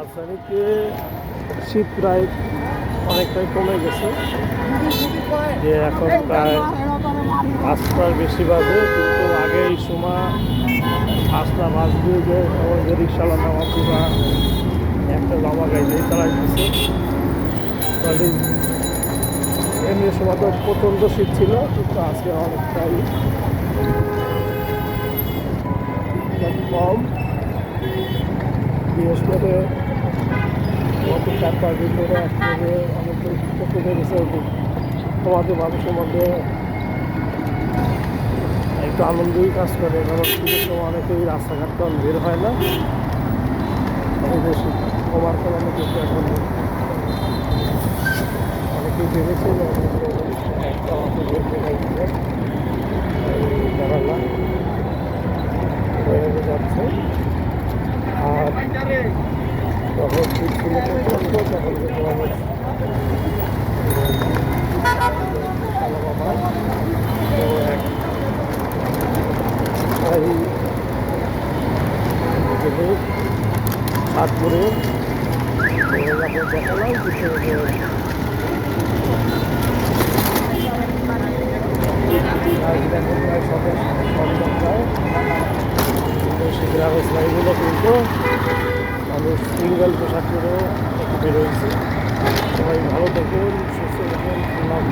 রাজধানীতে শীত প্রায় অনেকটাই কমে গেছে। যে এখন প্রায় পাঁচটার বেশি কিন্তু আগে এই সময় পাঁচটা বাজবে যে আমার যে রিক্সাওয়ালা নামা পুরা একটা জামা গাইলেই চালাইতেছে তাহলে এমনি সময় তো প্রচণ্ড শীত ছিল, কিন্তু আজকে অনেকটাই কম। করে গত চার পাঁচ দিন ধরে একসাথে অনেক কমে গেছে সমাজে মানুষের মধ্যে একটু আনন্দই কাজ করে, কারণ শীতের সময় অনেকেই রাস্তাঘাট তখন বের হয় না। শীত কমার কারণে কিন্তু এখন অনেকেই হয়ে যাচ্ছে। আর যখন তখন হাত দেখালাম কিছু যে আজ প্রায় শীতের স্লাইগুলো কিন্তু মানুষ সিঙ্গেল পোশাক পরেও বেরোয়েছে সবাই ভালো থাকুন সুস্থ থাকুন